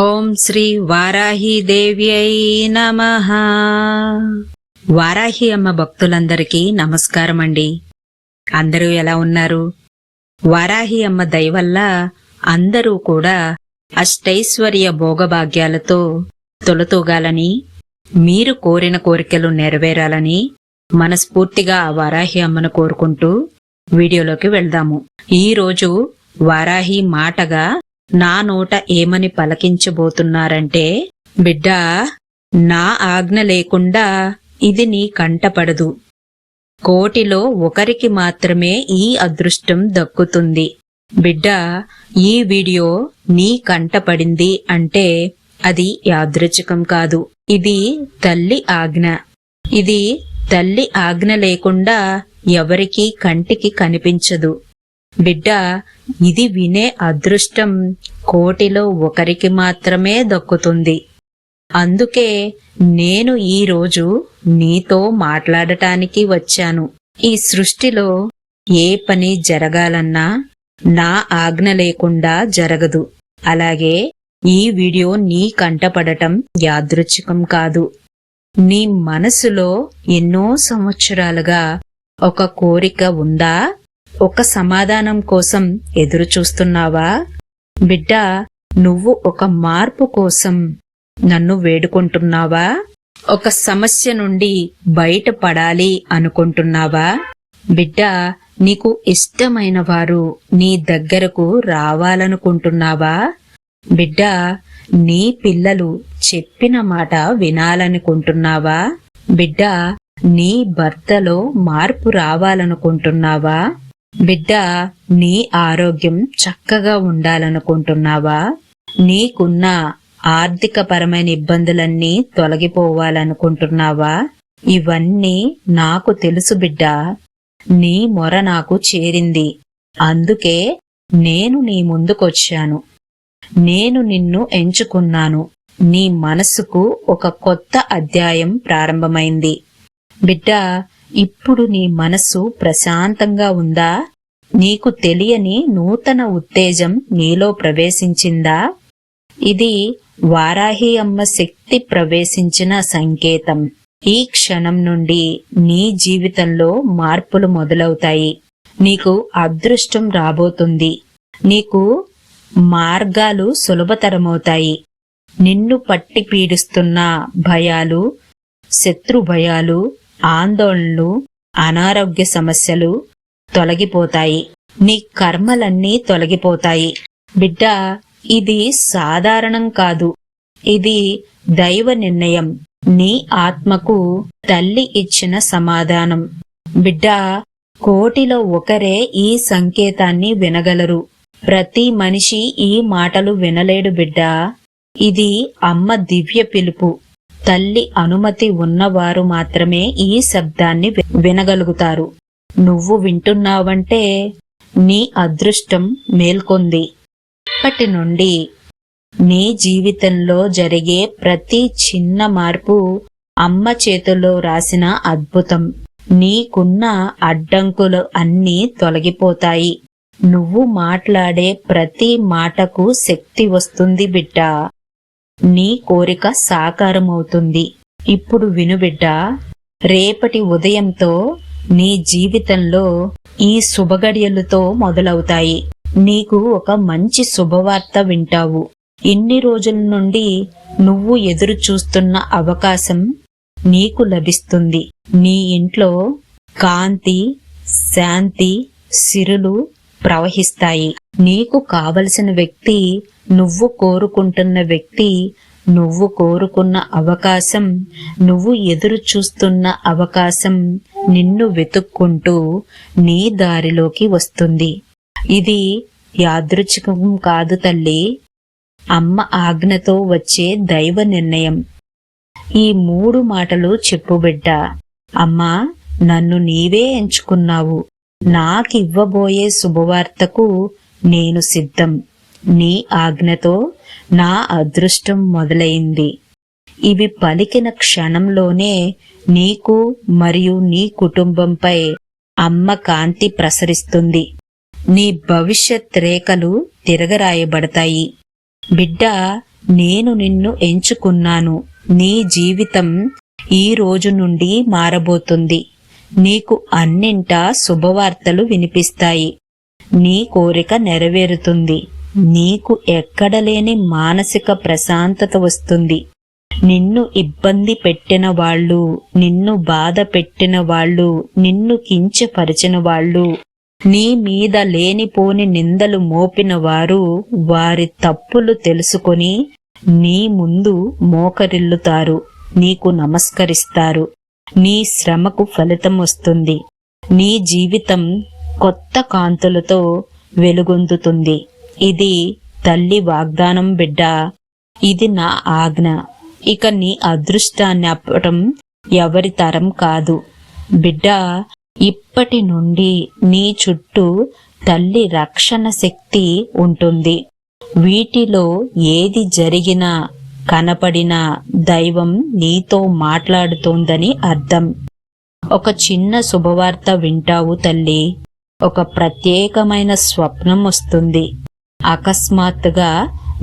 ఓం శ్రీ వారాహీదేవ్యై నమ. వారాహి అమ్మ భక్తులందరికీ నమస్కారం అండి అందరూ ఎలా ఉన్నారు? వారాహి అమ్మ దయవల్ల అందరూ కూడా అష్టైశ్వర్య భోగభాగ్యాలతో తొలతూగాలని మీరు కోరిన కోరికలు నెరవేరాలని మనస్ఫూర్తిగా ఆ వారాహి అమ్మను కోరుకుంటూ వీడియోలోకి వెళ్దాము. ఈ రోజు వారాహి మాటగా నా నోట ఏమని పలకించబోతున్నారంటే బిడ్డా నా ఆజ్ఞ లేకుండా ఇది నీ కంటపడదు కోటిలో ఒకరికి మాత్రమే ఈ అదృష్టం దక్కుతుంది. బిడ్డ ఈ వీడియో నీ కంటపడింది అంటే అది యాదృచ్ఛికం కాదు. ఇది తల్లి ఆజ్ఞ. ఇది తల్లి ఆజ్ఞ లేకుండా ఎవరికీ కంటికి కనిపించదు. బిడ్డ ఇది వినే అదృష్టం కోటిలో ఒకరికి మాత్రమే దక్కుతుంది. అందుకే నేను ఈ రోజు నీతో మాట్లాడటానికి వచ్చాను. ఈ సృష్టిలో ఏ పని జరగాలన్నా నా ఆజ్ఞ లేకుండా జరగదు. అలాగే ఈ వీడియో నీ కంటపడటం యాదృచ్ఛికం కాదు. నీ మనసులో ఎన్నో సంవత్సరాలుగా ఒక కోరిక ఉందా? ఒక సమాధానం కోసం ఎదురుచూస్తున్నావా బిడ్డ నువ్వు ఒక మార్పు కోసం నన్ను వేడుకుంటున్నావా? ఒక సమస్య నుండి బయటపడాలి అనుకుంటున్నావా? బిడ్డ నీకు ఇష్టమైన వారు నీ దగ్గరకు రావాలనుకుంటున్నావా? బిడ్డ నీ పిల్లలు చెప్పిన మాట వినాలనుకుంటున్నావా? బిడ్డ నీ భర్తలో మార్పు రావాలనుకుంటున్నావా? బిడ్డ నీ ఆరోగ్యం చక్కగా ఉండాలనుకుంటున్నావా? నీకున్న ఆర్థికపరమైన ఇబ్బందులన్నీ తొలగిపోవాలనుకుంటున్నావా? ఇవన్నీ నాకు తెలుసు బిడ్డ. నీ మొర నాకు చేరింది. అందుకే నేను నీ ముందుకొచ్చాను. నేను నిన్ను ఎంచుకున్నాను. నీ మనసుకు ఒక కొత్త అధ్యాయం ప్రారంభమైంది. బిడ్డ ఇప్పుడు నీ మనస్సు ప్రశాంతంగా ఉందా? నీకు తెలియని నూతన ఉత్తేజం నీలో ప్రవేశించిందా? ఇది వారాహి అమ్మ శక్తి ప్రవేశించిన సంకేతం. ఈ క్షణం నుండి నీ జీవితంలో మార్పులు మొదలవుతాయి. నీకు అదృష్టం రాబోతుంది. నీకు మార్గాలు సులభతరమవుతాయి. నిన్ను పట్టి పీడిస్తున్న భయాలు శత్రు భయాలు ఆందోళనలు అనారోగ్య సమస్యలు తొలగిపోతాయి. నీ కర్మలన్నీ తొలగిపోతాయి. బిడ్డ ఇది సాధారణం కాదు. ఇది దైవ నిర్ణయం. నీ ఆత్మకు తల్లి ఇచ్చిన సమాధానం. బిడ్డ కోటిలో ఒకరే ఈ సంకేతాన్ని వినగలరు. ప్రతి మనిషి ఈ మాటలు వినలేడు బిడ్డ. ఇది అమ్మ దివ్య పిలుపు. తల్లి అనుమతి ఉన్నవారు మాత్రమే ఈ శబ్దాన్ని వినగలుగుతారు. నువ్వు వింటున్నావంటే నీ అదృష్టం మేల్కొంది. ఇప్పటి నుండి నీ జీవితంలో జరిగే ప్రతి చిన్న మార్పు అమ్మ చేతుల్లో రాసిన అద్భుతం. నీకున్న అడ్డంకులు అన్నీ తొలగిపోతాయి. నువ్వు మాట్లాడే ప్రతి మాటకు శక్తి వస్తుంది బిడ్డా. నీ కోరిక సాకారమవుతుంది. ఇప్పుడు వినుబిడ్డా రేపటి ఉదయంతో నీ జీవితంలో ఈ శుభగడియలతో మొదలవుతాయి. నీకు ఒక మంచి శుభవార్త వింటావు. ఇన్ని రోజుల నుండి నువ్వు ఎదురు చూస్తున్న అవకాశం నీకు లభిస్తుంది. నీ ఇంట్లో కాంతి శాంతి సిరులు ప్రవహిస్తాయి. నీకు కావలసిన వ్యక్తి నువ్వు కోరుకుంటున్న వ్యక్తి నువ్వు కోరుకున్న అవకాశం నువ్వు ఎదురు చూస్తున్న అవకాశం నిన్ను వెతుక్కుంటూ నీ దారిలోకి వస్తుంది. ఇది యాదృచ్ఛికం కాదు తల్లి. అమ్మ ఆజ్ఞతో వచ్చే దైవ నిర్ణయం. ఈ మూడు మాటలు చెప్పు బిడ్డ. అమ్మా నన్ను నీవే ఎంచుకున్నావు. నాకివ్వబోయే శుభవార్తకు నేను సిద్ధం. నీ ఆజ్ఞతో నా అదృష్టం మొదలైంది. ఇవి పలికిన క్షణంలోనే నీకు మరియు నీ కుటుంబంపై అమ్మ కాంతి ప్రసరిస్తుంది. నీ భవిష్యత్ రేఖలు తిరగరాయబడతాయి. బిడ్డ నేను నిన్ను ఎంచుకున్నాను. నీ జీవితం ఈ రోజు నుండి మారబోతుంది. నీకు అన్నింటా శుభవార్తలు వినిపిస్తాయి. నీ కోరిక నెరవేరుతుంది. నీకు ఎక్కడలేని మానసిక ప్రశాంతత వస్తుంది. నిన్ను ఇబ్బంది పెట్టిన వాళ్ళు నిన్ను బాధ పెట్టిన వాళ్ళు నిన్ను కించపరిచిన వాళ్ళు నీ మీద లేనిపోని నిందలు మోపిన వారు వారి తప్పులు తెలుసుకొని నీ ముందు మోకరిల్లుతారు నీకు నమస్కరిస్తారు. నీ శ్రమకు ఫలితం వస్తుంది. నీ జీవితం కొత్త కాంతులతో వెలుగొందుతుంది. ఇది తల్లి వాగ్దానం బిడ్డ. ఇది నా ఆజ్ఞ. ఇక నీ అదృష్టాన్ని అప్పటం ఎవరి తరం కాదు. బిడ్డ ఇప్పటి నుండి నీ చుట్టూ తల్లి రక్షణ శక్తి ఉంటుంది. వీటిలో ఏది జరిగినా కనపడిన దైవం నీతో మాట్లాడుతోందని అర్థం. ఒక చిన్న శుభవార్త వింటావు తల్లి. ఒక ప్రత్యేకమైన స్వప్నం వస్తుంది. అకస్మాత్తుగా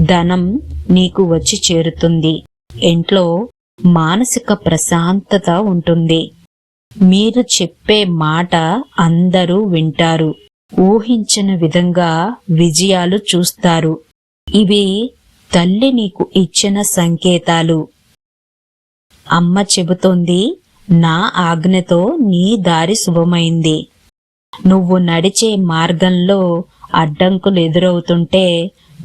ధనం నీకు వచ్చి చేరుతుంది. ఇంట్లో మానసిక ప్రశాంతత ఉంటుంది. మీరు చెప్పే మాట అందరూ వింటారు. ఊహించిన విధంగా విజయాలు చూస్తారు. ఇవి తల్లి నీకు ఇచ్చిన సంకేతాలు. అమ్మ చెబుతోంది నా ఆజ్ఞతో నీ దారి శుభమైంది. నువ్వు నడిచే మార్గంలో అడ్డంకులు ఎదురవుతుంటే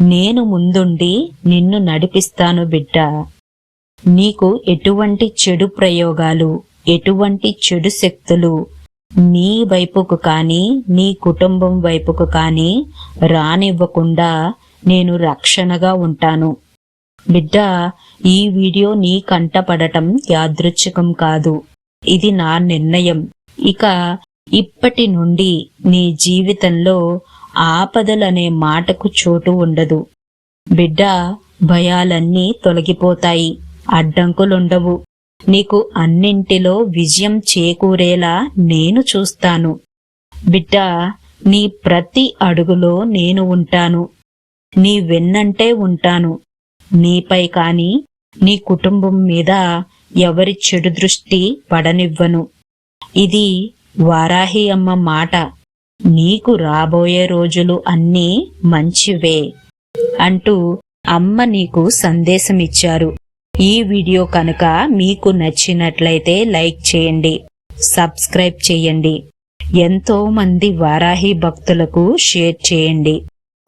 నేను ముందుండి నిన్ను నడిపిస్తాను బిడ్డ. నీకు ఎటువంటి చెడు ప్రయోగాలు ఎటువంటి చెడు శక్తులు నీ వైపుకు కాని నీ కుటుంబం వైపుకు కాని రానివ్వకుండా నేను రక్షణగా ఉంటాను. బిడ్డ ఈ వీడియో నీ కంటపడటం యాదృచ్ఛికం కాదు. ఇది నా నిర్ణయం. ఇక ఇప్పటి నుండి నీ జీవితంలో ఆపదలనే మాటకు చోటు ఉండదు. బిడ్డ భయాలన్నీ తొలగిపోతాయి. అడ్డంకులుండవు. నీకు అన్నింటిలో విజయం చేకూరేలా నేను చూస్తాను. బిడ్డ నీ ప్రతి అడుగులో నేను ఉంటాను. నీ వెన్నంటే ఉంటాను. నీపై కాని నీ కుటుంబం మీద ఎవరి చెడు దృష్టి పడనివ్వను. ఇది వారాహి అమ్మ మాట. నీకు రాబోయే రోజులు అన్నీ మంచివే అంటూ అమ్మ నీకు సందేశమిచ్చారు. ఈ వీడియో కనుక మీకు నచ్చినట్లయితే లైక్ చేయండి సబ్స్క్రైబ్ చేయండి. ఎంతో మంది వారాహి భక్తులకు షేర్ చేయండి.